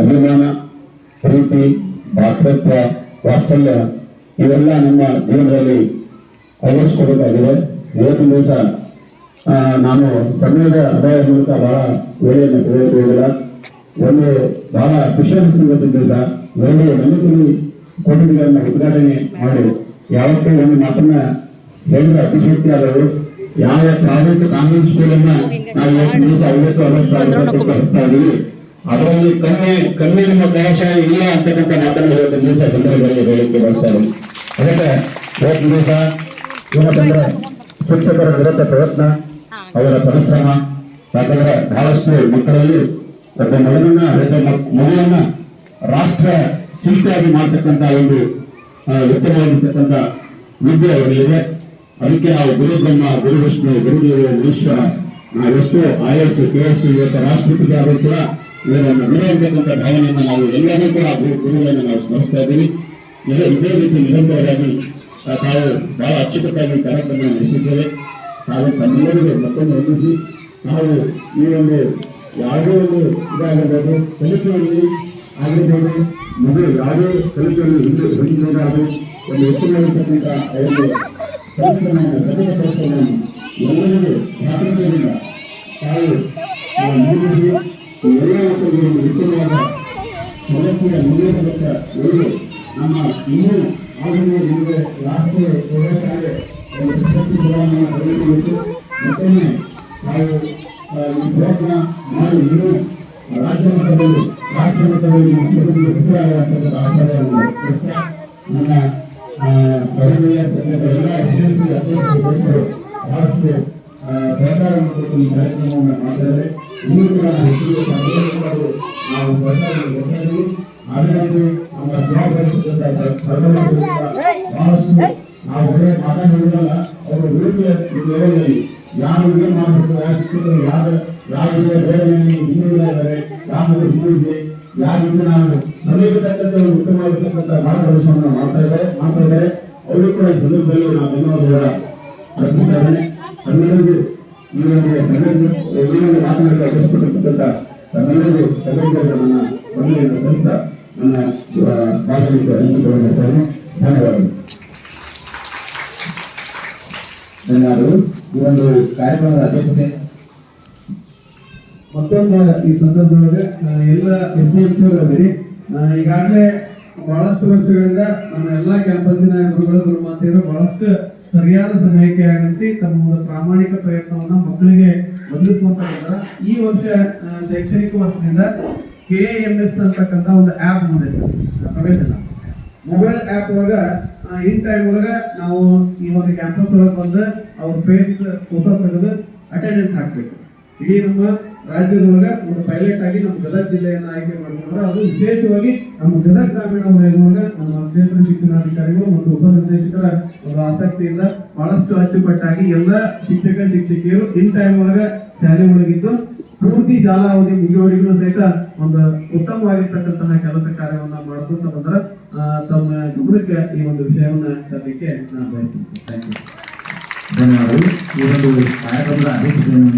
ಅಭಿಮಾನ ಪ್ರೀತಿ ಭಾತೃತ್ವ ವಾತ್ಸಲ್ಯ ಇವೆಲ್ಲ ನಮ್ಮ ಜೀವನದಲ್ಲಿ ಅಳವಡಿಸ್ಕೋಬೇಕಾಗಿದೆ ಇವತ್ತಿನ ದಿವಸ ನಾನು ಸಮಯದ ಅಭಾವ ಮೂಲಕ ಬಹಳ ವೇಳೆಯನ್ನು ತೆಗೆದುಕೊಳ್ಳಿಲ್ಲ ಒಂದು ಬಹಳ ಖುಷಿ ಅನಿಸ್ತದೆ ಇವತ್ತಿನ ದಿವಸ ಎರಡು ನಂಬಿಕೆ ಕೋಟಿಗಳನ್ನು ಉದ್ಘಾಟನೆ ಮಾಡಿ ಯಾವತ್ತೂ ಒಂದು ಮಾತನ್ನ ಹೇಳಿದ್ರೆ ಅತಿಶಕ್ತಿ ಆದವರು ಯಾವ ಪ್ರಾದೇಶಿಕ ಕಾನ್ವೆಂಟ್ ಸ್ಕೂಲನ್ನ ನಾವು ಇವತ್ತಿನ ದಿವಸ ಐವತ್ತು ಅರವತ್ತು ಸಾವಿರ ರೂಪಾಯಿ ಕಳಿಸ್ತಾ ಇದೀವಿ. ಅದರಲ್ಲಿ ಕಮ್ಮಿ ಕಣ್ಣಿನ ಪ್ರವೇಶ ಇಲ್ಲ ಅಂತಕ್ಕಂಥ ಮಾತನ್ನು ದಿವಸ ಸಂದರ್ಭದಲ್ಲಿ ಹೇಳಿಕೆ ಬಳಸ್ತಾರೆ ಅದಕ್ಕೆ ಇವತ್ತು ದಿವಸ ಏನಂತಂದ್ರೆ ಶಿಕ್ಷಕರ ನಿರತ ಪ್ರಯತ್ನ, ಅವರ ಪರಿಶ್ರಮ, ಯಾಕಂದ್ರೆ ಬಹಳಷ್ಟು ಮಕ್ಕಳಲ್ಲಿ ಒಬ್ಬ ಮಗನನ್ನ ಅದೇ ಮಗುವನ್ನ ರಾಷ್ಟ್ರ ಶಿಲ್ಪಿಯಾಗಿ ಮಾಡ್ತಕ್ಕಂಥ ಒಂದು ಉತ್ತಮವಾಗಿರ್ತಕ್ಕಂಥ ವಿದ್ಯೆ ಅವರಲ್ಲಿದೆ. ಅದಕ್ಕೆ ನಾವು ಗುರು ಬ್ರಹ್ಮ, ಗುರು ವಿಷ್ಣು ಗುರುದೇವ ಗುರುಶ್ವರ ನಾವೆಷ್ಟು ಐ ಎಸ್ ಕೆ ಎಸ್ ಇವತ್ತು ರಾಷ್ಟ್ರಪತಿ ಆದರೂ ಇವರನ್ನು ಗುರು ಅಂತಕ್ಕಂಥ ಭಾವನೆಯನ್ನು ನಾವು ಎಲ್ಲರೂ ಕೂಡ ಗುರು- ಗುರುಗಳನ್ನು ನಾವು ಸ್ಮರಿಸ್ತಾ ಇದ್ದೀವಿ. ಇದೇ ಇದೇ ರೀತಿ ನಿರಂತರವಾಗಿ ಆ, ತಾವು ಬಹಳ ಅಚ್ಚುಕಟ್ಟಾಗಿ ಕಾರ್ಯಕ್ರಮ ನಡೆಸಿದ್ದೇವೆ. ತಾವು ತಮ್ಮೆಲ್ಲರಿಗೂ ಮತ್ತೊಂದು ಹೊಂದಿಸಿ ನಾವು ಈ ಒಂದು ಯಾವುದೇ ಒಂದು ಇದಾಗಿರ್ಬೋದು ಕಲಿಕೆಯಲ್ಲಿ ಆಗಿರ್ಬೋದು ಮಗು ಯಾವುದೇ ಕಲಿಕೆಯಲ್ಲಿ ಹಿಂದೆ ಹೊಂದಿರೋದಾಗಲಿ ಒಂದು ಉತ್ತಮವಾಗಿರ್ತಕ್ಕಂಥ ಒಂದು ಪರಿಶ್ರಮವನ್ನು ಸತತ ಪರಿಶ್ರಮವನ್ನು ಎಲ್ಲರಿಗೂ ಪ್ರಾಥಮಿಕದಿಂದ ತಾವು ಆ, ಮೂಡಿಸಿ ಎಲ್ಲ ಮಕ್ಕಳಿಗೆ ಒಂದು ಉತ್ತಮವಾದ ಒಂದು ನಮ್ಮ ಇನ್ನೂ ಆಧುನಿಕ ಮುಂದೆ ರಾಷ್ಟ್ರೀಯ ಪ್ರೌಢಶಾಲೆ ಪ್ರಶಸ್ತಿ ಮಾಡಿ ಇನ್ನೂ ರಾಜ್ಯ ಮಟ್ಟದಲ್ಲಿ ಎಲ್ಲ ಎಸ್ಎಲ್ಸಿ ಅಧ್ಯಕ್ಷರು ಸದಸ್ಯರು ಸಹಕಾರವನ್ನು ಕೊಟ್ಟು ಈ ಕಾರ್ಯಕ್ರಮವನ್ನು ಮಾಡಿದರೆ ಇನ್ನೂ ಕೂಡ ಹೆಚ್ಚಿಗೆ ಸಹಕಾರಗಳು ನಾವು ಸರ್ಕಾರಕ್ಕೆ ಕೊಡ್ತಾ ಇದ್ದೀವಿ ಹಾಗಾಗಿ ನಮ್ಮ ಬಹಳಷ್ಟು ನಾವು ಬರೀ ಮಾತಾಡೋದಿಲ್ಲ ಅವರು ಲೆವೆಲ್ನಲ್ಲಿ ಯಾರು ಏನು ಮಾಡಬೇಕು ಯಾವ ಶಿಕ್ಷಕರು ಯಾರು ಯಾವ ವಿಷಯ ಬೇರೆ ಹಿಂದುಳಿದ ಇದ್ದಾರೆ ಯಾವ ಹಿಂದುಳಿದೆ ಯಾರಿಂದ ನಾನು ಸಮಯಕ್ಕೆ ಉತ್ತಮವಾಗಿರ್ತಕ್ಕಂಥ ಮಾರ್ಗದರ್ಶನವನ್ನು ಮಾಡ್ತಾ ಇದ್ದಾರೆ ಮಾಡ್ತಾ ಇದ್ದಾರೆ. ಅವರು ಕೂಡ ಸಂದರ್ಭದಲ್ಲಿ ನಾವು ಅರ್ಪಿಸ್ತಾ ಇದ್ದೇನೆ. ಈ ಒಂದು ಸಂಘಟನೆ ಈ ಒಂದು ಮಾತನಾಡಲು ಅವಶ್ಯಪಟ್ಟಿರ್ತಕ್ಕಂಥ ತಮ್ಮೆಲ್ಲರಿಗೂ ಸಂಘಟನೆಗಳ ನನ್ನ ವಂದನೆಯನ್ನು ಸಲ್ಲಿಸ್ತಾ ನನ್ನ ಭಾಷಣಕ್ಕೆ ಅಂಕಿತವನ್ನು ಧನ್ಯವಾದಗಳು. ಧನ್ಯವಾದಗಳು. ಈ ಒಂದು ಕಾರ್ಯಕ್ರಮದ ಅಧ್ಯಕ್ಷತೆ. ಮತ್ತೊಂದು ಈ ಸಂದರ್ಭದೊಳಗೆ ಎಲ್ಲ ಎಸ್ ಡಿ ಎಫ್ ಸಿ ಈಗಾಗಲೇ ಬಹಳಷ್ಟು ವರ್ಷಗಳಿಂದ ನಮ್ಮ ಎಲ್ಲಾ ಕ್ಯಾಂಪಸ್ಸಿನ ಗುರುಗಳು, ಗುರುಮಾತೆಯರು ಬಹಳಷ್ಟು ಸರಿಯಾದ ಸಮಯಕ್ಕೆ ಆಗಮಿಸಿ ತಮ್ಮ ಪ್ರಾಮಾಣಿಕ ಪ್ರಯತ್ನವನ್ನು ಮಕ್ಕಳಿಗೆ ಬಂದಾರ. ಈ ವರ್ಷ ಶೈಕ್ಷಣಿಕ ವರ್ಷದಿಂದ ಕೆ ಎಂ ಎಸ್ ಅಂತಕ್ಕಂಥ ಒಂದು ಆ್ಯಪ್ ಪ್ರವೇಶನ ಮೊಬೈಲ್ ಆ್ಯಪ್ ಒಳಗ ಇನ್ ಟೈಮ್ ಒಳಗ ನಾವು ಈ ಒಂದು ಕ್ಯಾಂಪಸ್ ಒಳಗೆ ಬಂದು ಅವ್ರ ಫೇಸ್ ಫೋಟೋ ತೆಗೆದು ಅಟೆಂಡೆನ್ಸ್ ಹಾಕ್ಬೇಕು ಇಡೀ ನಮ್ಮ ರಾಜ್ಯದೊಳಗೆ ಒಂದು ಪೈಲಟ್ ಆಗಿ ನಮ್ಮ ಗದಗ ಜಿಲ್ಲೆಯನ್ನು ಆಯ್ಕೆ ಮಾಡಿಕೊಂಡ್ರೆ ಅದು ವಿಶೇಷವಾಗಿ ನಮ್ಮ ಗದಗ ಗ್ರಾಮೀಣ ವಲಯದೊಳಗೆ ನಮ್ಮ ಕ್ಷೇತ್ರ ಶಿಕ್ಷಣಾಧಿಕಾರಿಗಳು ಮತ್ತು ಉಪನಿರ್ದೇಶಕರ ಒಂದು ಆಸಕ್ತಿಯಿಂದ ಬಹಳಷ್ಟು ಅಚ್ಚುಕಟ್ಟಾಗಿ ಎಲ್ಲ ಶಿಕ್ಷಕ, ಶಿಕ್ಷಕಿಯರು ಇನ್ ಟೈಮ್ ಒಳಗ ಶಾಲೆ ಒಳಗಿದ್ದು ಪೂರ್ತಿ ಶಾಲಾ ಅವಧಿ ಮುಗಿಯುವವರೆಗೂ ಸಹಿತ ಒಂದು ಉತ್ತಮವಾಗಿರ್ತಕ್ಕಂತಹ ಕೆಲಸ ಕಾರ್ಯವನ್ನ ಮಾಡ್ಕೊಂತ ಬಂದ್ರ ತಮ್ಮ ಗಮನಕ್ಕೆ ಈ ಒಂದು ವಿಷಯವನ್ನ ತರಲಿಕ್ಕೆ ನಾನು ಬಯಸ್ತೀನಿ. ಧನ್ಯವಾದಗಳು. ಈ ಒಂದು ಕಾರ್ಯಕ್ರಮದ ಅಧ್ಯಕ್ಷತೆಯನ್ನು